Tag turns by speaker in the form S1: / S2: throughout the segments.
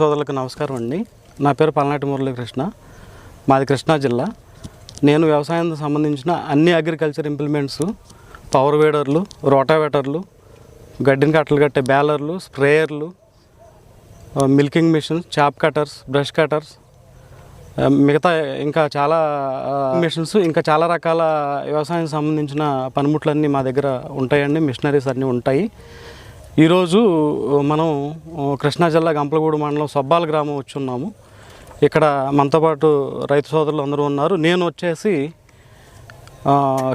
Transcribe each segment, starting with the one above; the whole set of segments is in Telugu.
S1: సోదరులకు నమస్కారం అండి. నా పేరు పల్నాటి మురళీకృష్ణ. మాది కృష్ణా జిల్లా. నేను వ్యవసాయానికి సంబంధించిన అన్ని అగ్రికల్చర్ ఇంప్లిమెంట్స్ పవర్ వేడర్లు రోటావేటర్లు గడ్డిని కట్టలు కట్టే బ్యాలర్లు స్ప్రేయర్లు milking machines chop cutters brush cutters మిగతా ఇంకా చాలా మిషన్స్ ఇంకా చాలా రకాల వ్యవసాయానికి సంబంధించిన పనిముట్లన్నీ మా దగ్గర ఉంటాయండి. మిషనరీస్ అన్నీ ఉంటాయి. ఈరోజు మనం కృష్ణా జిల్లా గంపలగూడు మండలం సబ్బాల గ్రామం వచ్చి ఉన్నాము. ఇక్కడ మనతో పాటు రైతు సోదరులు అందరూ ఉన్నారు. నేను వచ్చేసి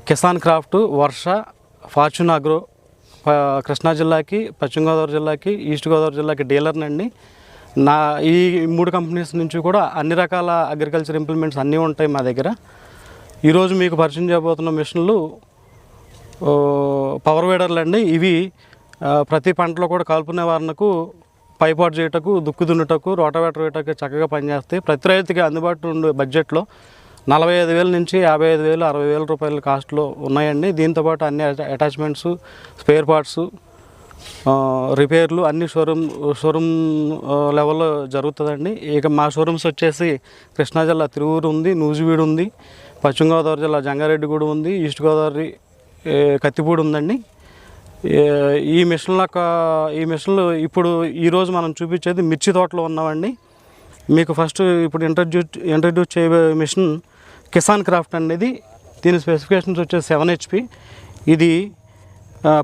S1: Kisan craft Varsha fortune agro Krishna జిల్లాకి పశ్చిమ గోదావరి జిల్లాకి ఈస్ట్ గోదావరి జిల్లాకి డీలర్నండి నా ఈ మూడు కంపెనీస్ నుంచి కూడా అన్ని రకాల అగ్రికల్చర్ ఇంప్లిమెంట్స్ అన్నీ ఉంటాయి మా దగ్గర. ఈరోజు మీకు పరిచయం చేయబోతున్న మిషన్లు పవర్ వేడర్లు అండి ఇవి ప్రతి పంటలో కూడా కలుపు నివారణకు పైపాటు చేయటకు దుక్కు దున్నుటకు రోటవేటర్ వేయటకు చక్కగా పనిచేస్తాయి. ప్రతి రైతుకి అందుబాటులో ఉండే బడ్జెట్లో నలభై ఐదు వేల నుంచి యాభై ఐదు వేలు అరవై వేల రూపాయల కాస్ట్లో ఉన్నాయండి. దీంతోపాటు అన్ని అటాచ్మెంట్స్ స్పేర్ పార్ట్స్ రిపేర్లు అన్ని షోరూమ్ షోరూమ్ లెవెల్లో జరుగుతుందండి. ఇక మా షోరూమ్స్ వచ్చేసి కృష్ణా జిల్లా తిరువూరు ఉంది నూజివీడు ఉంది పశ్చిమ గోదావరి జిల్లా జంగారెడ్డిగూడ ఉంది ఈస్ట్ గోదావరి కత్తిపూడి ఉందండి. ఈ మిషన్ యొక్క ఈ మిషన్లు ఇప్పుడు ఈరోజు మనం చూపించేది మిర్చి తోటలో ఉన్నామండి మీకు ఫస్ట్ ఇప్పుడు ఇంట్రడ్యూస్ ఇంట్రడ్యూస్ చేయబోయే మిషన్ కిసాన్ క్రాఫ్ట్ అనేది దీని స్పెసిఫికేషన్స్ వచ్చేసి సెవెన్ హెచ్పి ఇది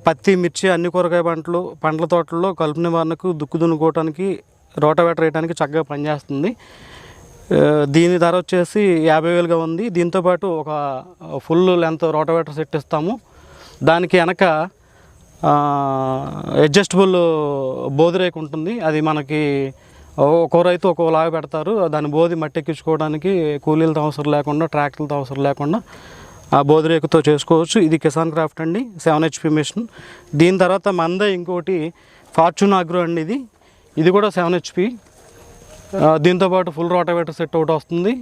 S1: పత్తి మిర్చి అన్ని కూరగాయ పంటలు పండ్ల తోటల్లో కలుపు నివారణకు దుక్కు దున్నుకోవటానికి రోటవేటర్ వేయడానికి చక్కగా పనిచేస్తుంది. దీని ధర వచ్చేసి యాభై వేలుగా ఉంది. దీంతోపాటు ఒక ఫుల్ లెంత్ రోటవేటర్ సెట్ ఇస్తాము. దానికి వెనక అడ్జస్టబుల్ బోధిరేకు ఉంటుంది. అది మనకి ఒక్కో రైతు ఒక్కోలాగా పెడతారు. దాని బోధి మట్టి ఎక్కించుకోవడానికి కూలీలతో అవసరం లేకుండా ట్రాక్టర్లతో అవసరం లేకుండా ఆ బోధిరేకుతో చేసుకోవచ్చు. ఇది కిసాన్ క్రాఫ్ట్ అండి. Seven HP machine. దీని తర్వాత మందే ఇంకోటి ఫార్చ్యూన్ అగ్రో అండి ఇది. ఇది కూడా సెవెన్ హెచ్పి దీంతోపాటు ఫుల్ రోటవేటర్ సెట్ ఒకటి వస్తుంది.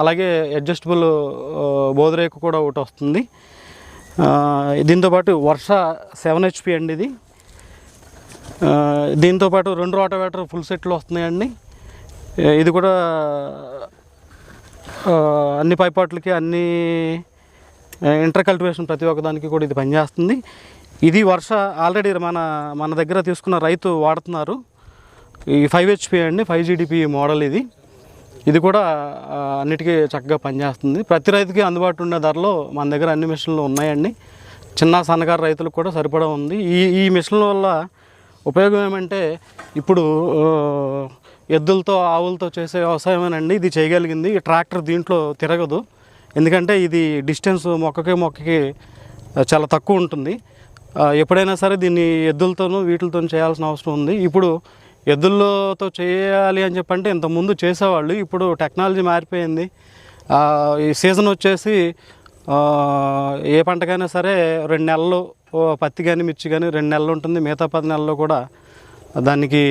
S1: అలాగే అడ్జస్టబుల్ బోధిరేకు కూడా ఒకటి వస్తుంది. దీంతోపాటు వర్ష సెవెన్ హెచ్పి అండి ఇది. దీంతోపాటు రెండు రోటవేటర్ ఫుల్ సెట్లు వస్తున్నాయండి. ఇది కూడా అన్ని పైపాట్లకి అన్ని ఇంటర్ కల్టివేషన్ ప్రతి ఒక్కదానికి కూడా ఇది పనిచేస్తుంది. ఇది వర్ష ఆల్రెడీ మన మన దగ్గర తీసుకున్న రైతు వాడుతున్నారు. ఈ ఫైవ్ హెచ్పి అండి ఫైవ్ జీడిపి మోడల్ ఇది. ఇది కూడా అన్నిటికీ చక్కగా పనిచేస్తుంది. ప్రతి రైతుకి అందుబాటు ఉన్న ధరలో మన దగ్గర అన్ని మిషన్లు ఉన్నాయండి. చిన్న సన్నకారు రైతులకు కూడా సరిపడా ఉంది. ఈ ఈ మిషన్ల వల్ల ఉపయోగం ఏమంటే ఇప్పుడు ఎద్దులతో ఆవులతో చేసే వ్యవసాయమేనండి. ఇది చేయగలిగింది. ఈ ట్రాక్టర్ దీంట్లో తిరగదు. ఎందుకంటే ఇది డిస్టెన్స్ మొక్కకి మొక్కకి చాలా తక్కువ ఉంటుంది. ఎప్పుడైనా సరే దీన్ని ఎద్దులతోనూ వీటితోనూ చేయాల్సిన అవసరం ఉంది. ఇప్పుడు ఎద్దుల్లోతో చేయాలి అని చెప్పంటే ఇంతకుముందు చేసేవాళ్ళు. ఇప్పుడు టెక్నాలజీ మారిపోయింది. ఈ సీజన్ వచ్చేసి ఏ పంటకైనా సరే రెండు నెలలు పత్తి కానీ మిర్చి కానీ రెండు నెలలు ఉంటుంది. మిగతా పది నెలల్లో కూడా దానికి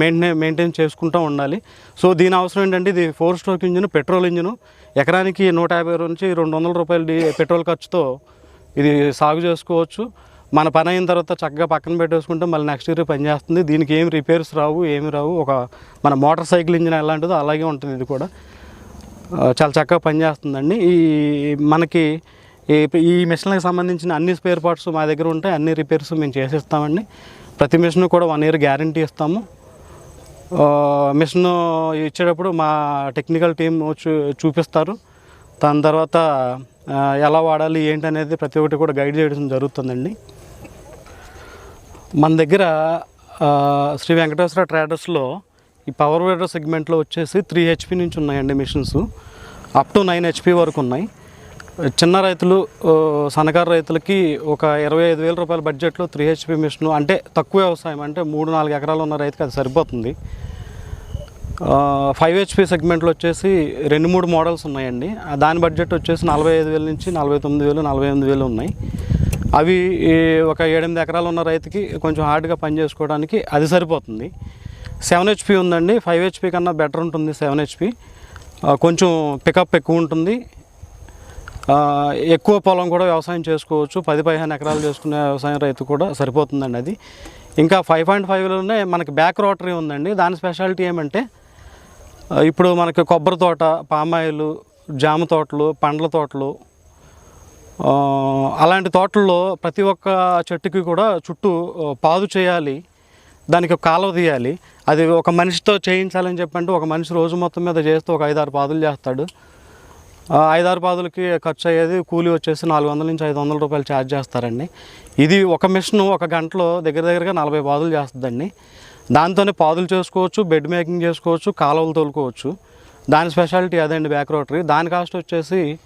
S1: మెయింటైన్ మెయింటైన్ చేసుకుంటూ ఉండాలి. సో దీని అవసరం ఏంటంటే ఇది four stroke engine petrol engine. ఎకరానికి నూట యాభై నుంచి రెండు వందల రూపాయల పెట్రోల్ ఖర్చుతో ఇది సాగు చేసుకోవచ్చు. మన పని అయిన తర్వాత చక్కగా పక్కన పెట్టేసుకుంటే మళ్ళీ నెక్స్ట్ ఇయర్ పని చేస్తుంది. దీనికి ఏం రిపేర్స్ రావు ఏమి రావు. ఒక మన మోటార్ సైకిల్ ఇంజిన్ ఎలాంటిదో అలాగే ఉంటుంది ఇది కూడా. చాలా చక్కగా పనిచేస్తుందండి ఈ మనకి ఈ మిషన్కి మిషన్లకు సంబంధించిన అన్ని స్పేర్ పార్ట్స్ మా దగ్గర ఉంటాయి. అన్ని రిపేర్స్ మేము చేసిస్తామండి. ప్రతి మిషన్ కూడా వన్ ఇయర్ గ్యారంటీ ఇస్తాము. మిషన్ ఇచ్చేటప్పుడు మా టెక్నికల్ టీం చూ చూపిస్తారు. దాని తర్వాత ఎలా వాడాలి ఏంటి అనేది ప్రతి ఒక్కటి కూడా గైడ్ చేయడం జరుగుతుందండి. మన దగ్గర శ్రీ వెంకటేశ్వర ట్రేడర్స్లో ఈ పవర్ వేడర్ సెగ్మెంట్లో వచ్చేసి త్రీ హెచ్పి నుంచి ఉన్నాయండి machines. Up to nine HP వరకు ఉన్నాయి. చిన్న రైతులు సన్నకారు రైతులకి ఒక ఇరవై ఐదు వేల రూపాయల బడ్జెట్లో త్రీ హెచ్పి మిషన్ అంటే తక్కువ వ్యవసాయం అంటే మూడు నాలుగు ఎకరాలు ఉన్న రైతుకి అది సరిపోతుంది. ఫైవ్ హెచ్పి సెగ్మెంట్లో వచ్చేసి రెండు మూడు మోడల్స్ ఉన్నాయండి. ఆ దాని బడ్జెట్ వచ్చేసి నలభై ఐదు వేల నుంచి నలభై తొమ్మిది వేలు నలభై ఎనిమిది వేలు ఉన్నాయి. అవి ఒక ఏడెనిమిది ఎకరాలు ఉన్న రైతుకి కొంచెం హార్డ్గా పని చేసుకోవడానికి అది సరిపోతుంది. సెవెన్ హెచ్పి ఉందండి. ఫైవ్ హెచ్పి కన్నా బెటర్ ఉంటుంది సెవెన్ హెచ్పి. కొంచెం పికప్ ఎక్కువ ఉంటుంది. ఎక్కువ పొలం కూడా వ్యవసాయం చేసుకోవచ్చు. పది పదిహేను ఎకరాలు చేసుకునే వ్యవసాయం రైతు కూడా సరిపోతుందండి అది. ఇంకా ఫైవ్ పాయింట్ ఫైవ్లోనే మనకి బ్యాక్ రోటరీ ఉందండి. దాని స్పెషాలిటీ ఏమంటే ఇప్పుడు మనకి కొబ్బరి తోట పామాయిలు జామ తోటలు పండ్ల తోటలు అలాంటి తోటల్లో ప్రతి ఒక్క చెట్టుకి కూడా చుట్టూ పాదు చేయాలి. దానికి ఒక కాలువ తీయాలి. అది ఒక మనిషితో చేయించాలని చెప్పంటే ఒక మనిషి రోజు మొత్తం మీద చేస్తూ ఒక ఐదారు పాదులు చేస్తాడు. ఐదారు పాదులకి ఖర్చు అయ్యేది కూలీ వచ్చేసి నాలుగు వందల నుంచి ఐదు వందల రూపాయలు ఛార్జ్ చేస్తారండి. ఇది ఒక మిషన్ ఒక గంటలో దగ్గర దగ్గరగా నలభై పాదులు చేస్తుందండి. దాంతోనే పాదులు చేసుకోవచ్చు బెడ్ మేకింగ్ చేసుకోవచ్చు కాలువలు తోలుకోవచ్చు. దాని స్పెషాలిటీ అదండి బ్యాక్ రోటరీ. దాని కాస్ట్ వచ్చేసి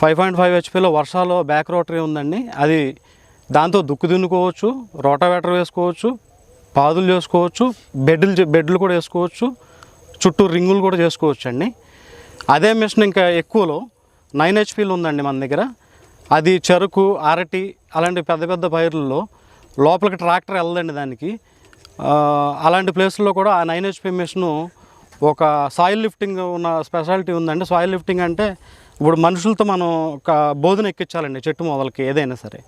S1: ఫైవ్ పాయింట్ ఫైవ్ హెచ్పిలో వర్షాలో బ్యాక్ రోటరీ ఉందండి. అది దాంతో దుక్కు దున్నుకోవచ్చు రోటావేటర్ వేసుకోవచ్చు పాదులు చేసుకోవచ్చు బెడ్లు బెడ్లు కూడా వేసుకోవచ్చు చుట్టూ రింగులు కూడా చేసుకోవచ్చు అండి అదే మిషన్ ఇంకా ఎక్కువలో నైన్ హెచ్పీలు ఉందండి మన దగ్గర. అది చెరుకు అరటి అలాంటి పెద్ద పెద్ద పైర్లలో లోపలికి ట్రాక్టర్ వెళ్ళదండి దానికి. అలాంటి ప్లేస్లో కూడా ఆ నైన్ హెచ్పి మిషను ఒక సాయిల్ లిఫ్టింగ్ ఉన్న స్పెషాలిటీ ఉందండి. సాయిల్ లిఫ్టింగ్ అంటే ఇప్పుడు మనుషులతో మనం ఒక బోధన ఎక్కించాలండి చెట్టు మొదలకి ఏదైనా సరే.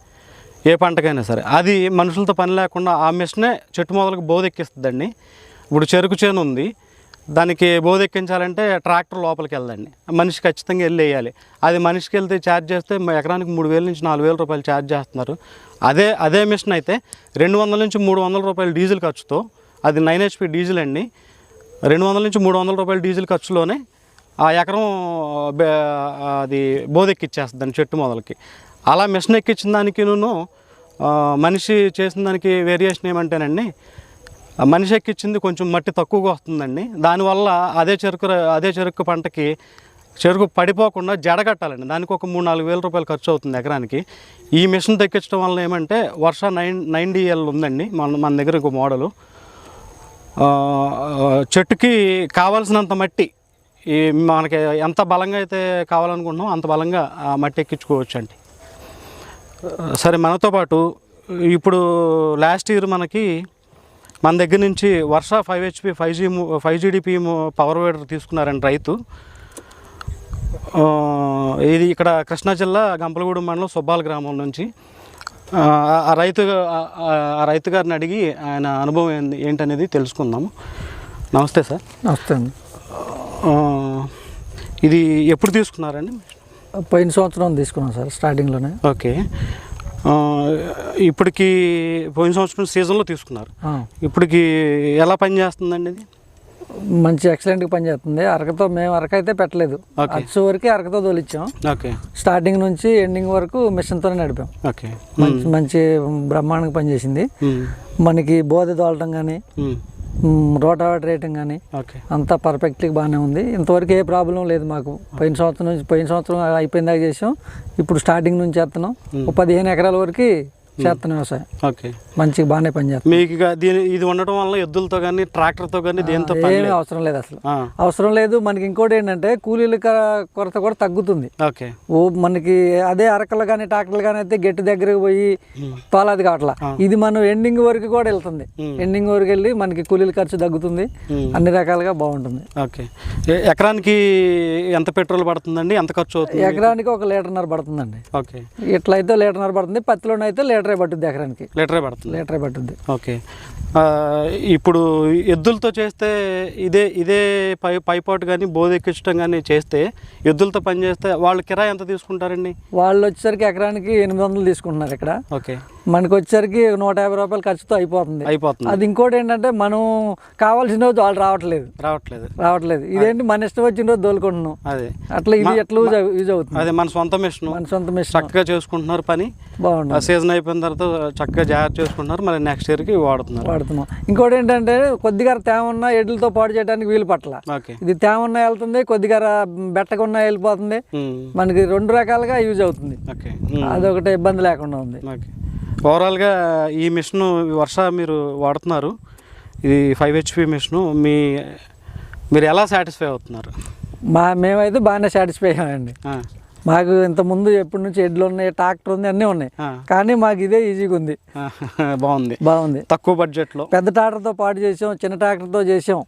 S1: ఏ పంటకైనా సరే. అది మనుషులతో పని లేకుండా ఆ మిషనే చెట్టు మొదలకి బోధ ఎక్కిస్తుందండి. ఇప్పుడు చెరుకు చేను ఉంది. దానికి బోధ ఎక్కించాలంటే ట్రాక్టర్ లోపలికి వెళ్ళదండి మనిషి ఖచ్చితంగా వెళ్ళి వేయాలి. అది మనిషికి వెళ్తే ఛార్జ్ చేస్తే ఎకరానికి మూడు వేల నుంచి నాలుగు వేల రూపాయలు ఛార్జ్ చేస్తున్నారు. అదే అదే మిషన్ అయితే రెండు వందల నుంచి మూడు వందల రూపాయలు డీజిల్ ఖర్చుతో అది నైన్ హెచ్పి డీజిల్ అండి. రెండు వందల నుంచి మూడు వందల రూపాయల డీజిల్ ఖర్చులోనే ఆ ఎకరం అది బోధెక్కిచ్చేస్తుంది చెట్టు మొదలకి. అలా మిషన్ ఎక్కించిన దానికి మనిషి చేసిన దానికి వేరియేషన్ ఏమంటేనండి మనిషి ఎక్కించింది కొంచెం మట్టి తక్కువగా వస్తుందండి. దానివల్ల అదే చెరుకు అదే చెరుకు పంటకి చెరుకు పడిపోకుండా జడగట్టాలండి దానికి ఒక మూడు నాలుగు వేల రూపాయలు ఖర్చు అవుతుంది ఎకరానికి. ఈ మిషన్ తెక్కించడం వల్ల ఏమంటే వర్ష నైన్ నైన్ డిఎల్ ఉందండి మన మన దగ్గర ఇంకో మోడలు. చెట్టుకి కావాల్సినంత మట్టి ఈ మనకి ఎంత బలంగా అయితే కావాలనుకుంటున్నామో అంత బలంగా ఆ మట్టి ఎక్కించుకోవచ్చు అండి సరే మనతో పాటు ఇప్పుడు లాస్ట్ ఇయర్ మనకి మన దగ్గర నుంచి Varsha five HP five G five GDP power weeder తీసుకున్నారండి రైతు. ఇది ఇక్కడ కృష్ణా జిల్లా గంపలగూడెం మండలం సుబ్బాల గ్రామం నుంచి. ఆ, రైతు ఆ- రైతు గారిని అడిగి ఆయన అనుభవం ఏంది ఏంటనేది తెలుసుకుందాము. నమస్తే సార్.
S2: నమస్తే అండి.
S1: ఇది ఎప్పుడు తీసుకున్నారండి?
S2: పోయిన సంవత్సరం తీసుకున్నాం సార్ స్టార్టింగ్లోనే.
S1: ఓకే. ఇప్పటికి పోయిన సంవత్సరం సీజన్లో తీసుకున్నారు. ఇప్పటికి ఎలా పని చేస్తుందండి ఇది?
S2: మంచి ఎక్సలెంట్గా పనిచేస్తుంది అరకతో మేము అరక అయితే పెట్టలేదు. అచ్చు వరకు అరకతో తోలిచ్చాం. స్టార్టింగ్ నుంచి ఎండింగ్ వరకు మిషన్తోనే నడిపాం.
S1: ఓకే
S2: మంచి మంచి బ్రహ్మాండంగా పనిచేసింది.
S1: ఉమ్,
S2: మనకి బోధ తోలటం కానీ రోటావేటర్ రేటింగ్ కానీ
S1: ఓకే
S2: అంతా పర్ఫెక్ట్గా బాగానే ఉంది. ఇంతవరకు ఏ ప్రాబ్లం లేదు మాకు. పోయిన సంవత్సరం నుంచి పోయిన సంవత్సరం అయిపోయిన దాకా చేసాం. ఇప్పుడు స్టార్టింగ్ నుంచి చేస్తున్నాం. ఒక పదిహేను ఎకరాల వరకు చేస్తున్నాం వ్యవసాయం
S1: ఓకే.
S2: మంచిగా బాగానే పనిచేస్తాం
S1: మీకు దీని ఇది ఉండటం వల్ల ఎద్దులతో కానీ ట్రాక్టర్తో కానీ దేంతో
S2: ఏమీ. అవసరం లేదు అసలు. అవసరం లేదు. మనకి ఇంకోటి ఏంటంటే కూలీల కొరత కూడా తగ్గుతుంది.
S1: ఓకే.
S2: ఓ మనకి అదే అరకలు కానీ ట్రాక్టర్లు కానీ అయితే గట్టి దగ్గరకు పోయి తోలాది కావట్లా. ఇది మనం ఎండింగ్ వరకు కూడా వెళ్తుంది. ఎండింగ్ వరకు వెళ్ళి మనకి కూలీల ఖర్చు తగ్గుతుంది. అన్ని రకాలుగా బాగుంటుంది.
S1: ఓకే. ఎకరానికి ఎంత పెట్రోల్ పడుతుందండి? ఎంత ఖర్చు అవుతుంది?
S2: ఎకరానికి ఒక లీటర్న్నర పడుతుందండి.
S1: ఓకే.
S2: ఇట్లా అయితే లీటర్న్నర పడుతుంది. పత్తిలోనైతే లీటరే పట్టుద్ది ఎకరానికి.
S1: లీటరే పడుతుంది.
S2: లీటరే పట్టుద్ది.
S1: ఓకే. ఇప్పుడు ఎద్దులతో చేస్తే ఇదే ఇదే పై పైపాటు కానీ బోధి ఎక్కించడం కానీ చేస్తే ఎద్దులతో పని చేస్తే వాళ్ళు కిరాయి ఎంత తీసుకుంటారండి?
S2: వాళ్ళు వచ్చేసరికి ఎకరానికి ఎనిమిది వందలు తీసుకుంటున్నారు ఇక్కడ.
S1: ఓకే.
S2: మనకి వచ్చేసరికి నూట యాభై రూపాయలు ఖర్చుతో అయిపోతుంది.
S1: అయిపోతుంది.
S2: అది ఇంకోటి ఏంటంటే మనం కావాల్సిన రోజు వాళ్ళు రావట్లేదు.
S1: రావట్లేదు.
S2: రావట్లేదు. ఇదేంటి మన ఇష్టం వచ్చిన రోజు దోలుకుంటున్నాం.
S1: అదే.
S2: అట్లా ఇది ఎట్లా యూజ్ అవు- యూజ్ అవుతుంది?
S1: అదే మన సొంత మిషన్.
S2: మన సొంత మిషన్.
S1: చక్కగా చేసుకుంటున్నారు పని. ఆ
S2: బాగుంటుంది
S1: సీజన్ అయిపోయిన తర్వాత చక్కగా జాగ్రత్త చేసుకుంటున్నారు. మరి నెక్స్ట్ ఇయర్కి వాడుతున్నారు.
S2: వాడుతున్నాం. ఇంకోటి ఏంటంటే కొద్దిగా తేమ ఉన్న ఎడ్లతో పాడు చేయడానికి వీలు పట్ల ఇది తేమ ఉన్న వెళ్తుంది కొద్దిగా బెట్టకున్న వెళ్ళిపోతుంది. మనకి రెండు రకాలుగా యూజ్ అవుతుంది. అదొకటి ఇబ్బంది లేకుండా ఉంది.
S1: ఓకే. ఓవరాల్గా ఈ మిషన్ వర్ష మీరు వాడుతున్నారు. ఇది ఫైవ్ హెచ్పి మిషను. మీ మీరు ఎలా సాటిస్ఫై అవుతున్నారు?
S2: మా మేమైతే బాగానే సాటిస్ఫై అయ్యామండి. మాకు ఇంత ముందు ఎప్పటి నుంచి ఎడ్లు ఉన్నాయి ట్రాక్టర్ ఉంది అన్నీ ఉన్నాయి. కానీ మాకు ఇదే ఈజీగా ఉంది.
S1: బాగుంది.
S2: బాగుంది.
S1: తక్కువ బడ్జెట్లో.
S2: పెద్ద ట్రాక్టర్తో పాటు చేసాం చిన్న ట్రాక్టర్తో చేసాం.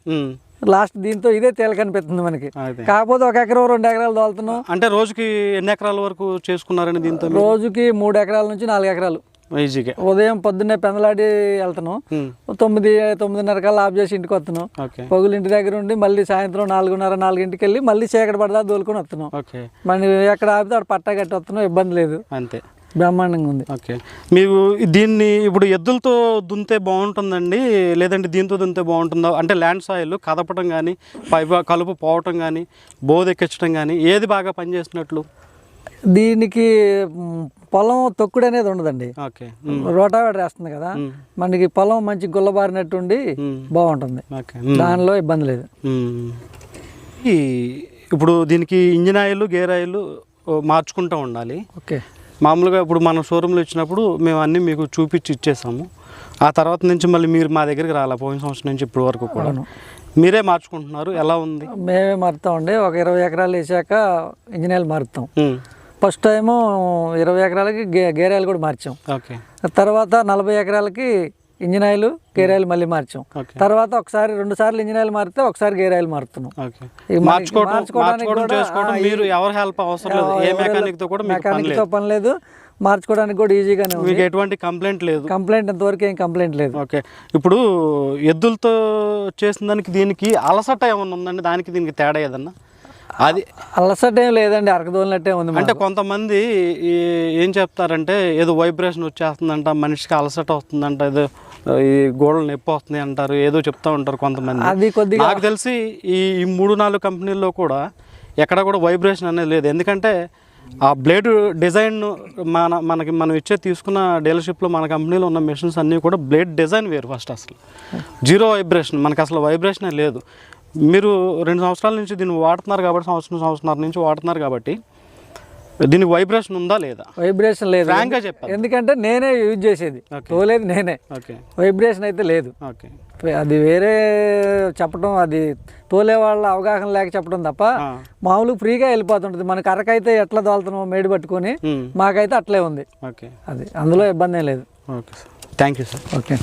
S2: లాస్ట్ దీంతో ఇదే తేలికనిపిస్తుంది మనకి. కాకపోతే ఒక ఎకరం రెండు ఎకరాలు తోలుతున్నాం.
S1: అంటే రోజుకి ఎన్ని ఎకరాల వరకు చేసుకున్నారని దీంతో?
S2: రోజుకి మూడు ఎకరాల నుంచి నాలుగు ఎకరాలు.
S1: ఈజీగా.
S2: ఉదయం పొద్దున్నే పెందలాడి వెళ్తాను.
S1: ఉమ్,
S2: తొమ్మిది తొమ్మిదిన్నర కల్లా ఆఫ్ చేసి ఇంటికి వస్తాను
S1: ఓకే.
S2: పగులు ఇంటి దగ్గర ఉండి మళ్ళీ సాయంత్రం నాలుగున్నర నాలుగింటికి వెళ్ళి మళ్ళీ చీకటి పడదా దోలుకొని వస్తున్నాం
S1: ఓకే.
S2: మనం ఎక్కడ ఆపితే అక్కడ పట్టా కట్టి వస్తున్నాం ఇబ్బంది లేదు.
S1: అంతే.
S2: బ్రహ్మాండంగా ఉంది.
S1: ఓకే. మీకు దీన్ని ఇప్పుడు ఎద్దులతో దున్నితే బాగుంటుందండి? లేదంటే దీంతో దున్నితే బాగుంటుందా? అంటే ల్యాండ్ సాయిల్ కదపడం కానీ పై కలుపు పోవటం కానీ బోధెక్కించడం కానీ ఏది బాగా పనిచేసినట్లు
S2: దీనికి పొలం తొక్కుడు అనేది ఉండదండి. రోటావేటర్ వేస్తుంది కదా. మనకి పొలం మంచి గుల్లబారినట్టు ఉండి
S1: ఉమ్,
S2: బాగుంటుంది దానిలో ఇబ్బంది లేదు.
S1: ఇప్పుడు దీనికి ఇంజిన్ ఆయిల్ గేర్ ఆయిల్ మార్చుకుంటూ ఉండాలి.
S2: ఓకే.
S1: మామూలుగా ఇప్పుడు మనం షోరూంలో ఇచ్చినప్పుడు మేము అన్నీ మీకు చూపించి ఇచ్చేసాము. ఆ తర్వాత నుంచి మళ్ళీ మీరు మా దగ్గరికి రాలే పోయిన సంవత్సరం నుంచి ఇప్పటి వరకు కూడా. మీరే మార్చుకుంటున్నారు ఎలా ఉంది?
S2: మేమే మారుతామండి. ఒక ఇరవై ఎకరాలు వేసాక ఇంజనీర్లు మారుతాం. ఫస్ట్ టైము ఇరవై ఎకరాలకి గే గేరాయిలు కూడా మార్చాం.
S1: ఓకే.
S2: తర్వాత నలభై ఎకరాలకి ఇంజిన్ ఆయిల్ గేరాయిలు మళ్ళీ మార్చాం. తర్వాత ఒకసారి రెండు సార్లు ఇంజిన్ ఆయిల్ మారితే ఒకసారి గేరాయిలు మారుతున్నాం.
S1: ఓకే.
S2: ఈ మనకి
S1: మార్చుకోవడం
S2: మార్చుకోవడానికి
S1: మార్చుకోవడం
S2: కూడా,
S1: చేసుకోవడం
S2: ఆ,
S1: మీరు ఎవరి హెల్ప్ అవసరం లేదు. ఏ మెకానిక్తో పని లేదు.
S2: పని లేదు. మార్చుకోవడానికి కూడా ఈజీగానే
S1: మీకు ఎటువంటి కంప్లైంట్ లేదు.
S2: కంప్లైంట్ ఇంతవరకు ఏం కంప్లైంట్ లేదు.
S1: ఓకే. ఇప్పుడు ఎద్దులతో చేసిన దానికి దీనికి అలసట ఏమన్నా ఉందండి? దానికి దీనికి తేడా ఏదన్నా? అది
S2: అలసట ఏం లేదండి అరకదోలినట్టే ఉంది
S1: అంటే. కొంతమంది ఈ- ఏం చెప్తారంటే ఏదో వైబ్రేషన్ వచ్చేస్తుందంట మనిషికి అలసట వస్తుందంట ఏదో ఈ గోడలు నొప్పి వస్తుంది అంటారు ఏదో చెప్తా ఉంటారు కొంతమంది.
S2: అది కొద్దిగా
S1: నాకు తెలిసి ఈ ఈ మూడు నాలుగు కంపెనీల్లో కూడా ఎక్కడ కూడా వైబ్రేషన్ అనేది లేదు. ఎందుకంటే ఆ బ్లేడ్ డిజైన్ మన మనకి మనం ఇచ్చే తీసుకున్న డీలర్షిప్లో మన కంపెనీలో ఉన్న మెషిన్స్ అన్నీ కూడా బ్లేడ్ డిజైన్ వేరు ఫస్ట్ అసలు. జీరో వైబ్రేషన్ మనకి అసలు వైబ్రేషనే లేదు. మీరు రెండు సంవత్సరాల నుంచి దీన్ని వాడుతున్నారు కాబట్టి సంవత్సరం సంవత్సరాల నుంచి వాడుతున్నారు కాబట్టి దీనికి వైబ్రేషన్ ఉందా లేదా?
S2: వైబ్రేషన్ లేదు. ఎందుకంటే నేనే యూజ్ చేసేది. తోలేదు నేనే.
S1: ఓకే
S2: వైబ్రేషన్ అయితే లేదు.
S1: ఓకే
S2: అది వేరే చెప్పడం అది తోలే వాళ్ళ అవగాహన లేక చెప్పడం తప్ప
S1: ఆ.
S2: మామూలు ఫ్రీగా వెళ్ళిపోతుంటుంది. మనకి అరకైతే ఎట్లా తోలుతున్నామో మేడి పట్టుకొని
S1: ఉమ్,
S2: మాకైతే అట్లే ఉంది.
S1: ఓకే
S2: అది అందులో ఇబ్బంది ఏం లేదు.
S1: Okay sir thank you sir
S2: okay